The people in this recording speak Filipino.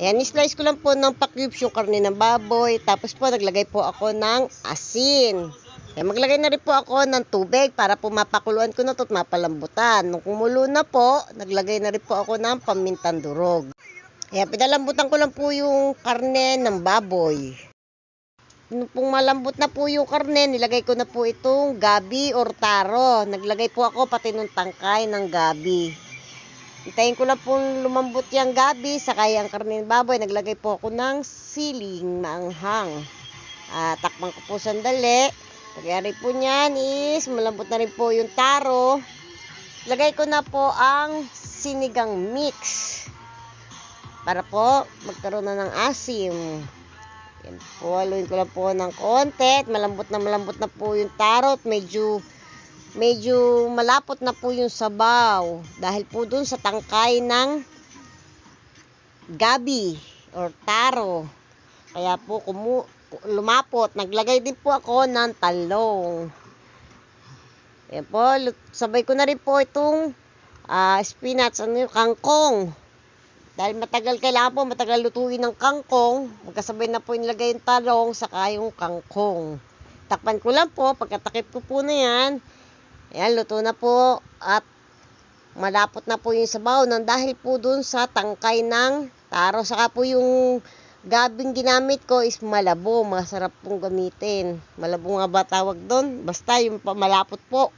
Ayan, slice ko lang po ng pa-cubes yung karne ng baboy. Tapos po, naglagay po ako ng asin. Ayan, maglagay na rin po ako ng tubig para po mapakuluan ko na ito at mapalambutan. Nung kumulo na po, naglagay na rin po ako ng pamintang durog. Ayan, pinalambutan ko lang po yung karne ng baboy. Nung pong malambot na po yung karne, nilagay ko na po itong gabi or taro. Naglagay po ako pati nung tangkay ng gabi. Hintayin ko lang po lumambot yung gabi, saka yung karne ng baboy. Naglagay po ako ng siling maanghang. Ah, takpan ko po sandali. Pagyari po niyan is malambot na rin po yung taro. Lagay ko na po ang sinigang mix. Para po magkaroon na ng asim. Yan po, haluin ko lang po ng konti. Malambot na malambot na po yung taro. At medyo, medyo malapot na po yung sabaw. Dahil po dun sa tangkay ng gabi or taro. Kaya po kumu lumapot. Naglagay din po ako ng talong. Yan po, sabay ko na rin po itong ah, spinach, ano yung kangkong. Dahil matagal kailangan po, matagal lutuin ng kangkong. Magkasabay na po nilagay yung talong, saka yung kangkong. Takpan ko lang po, pagkatakip ko po na yan. Ayan, luto na po. At malapot na po yung sabaw nang dahil po dun sa tangkay ng taro. Saka po yung gabing ginamit ko is malabo. Masarap pong gamitin. Malabo nga ba tawag doon? Basta yung malapot po.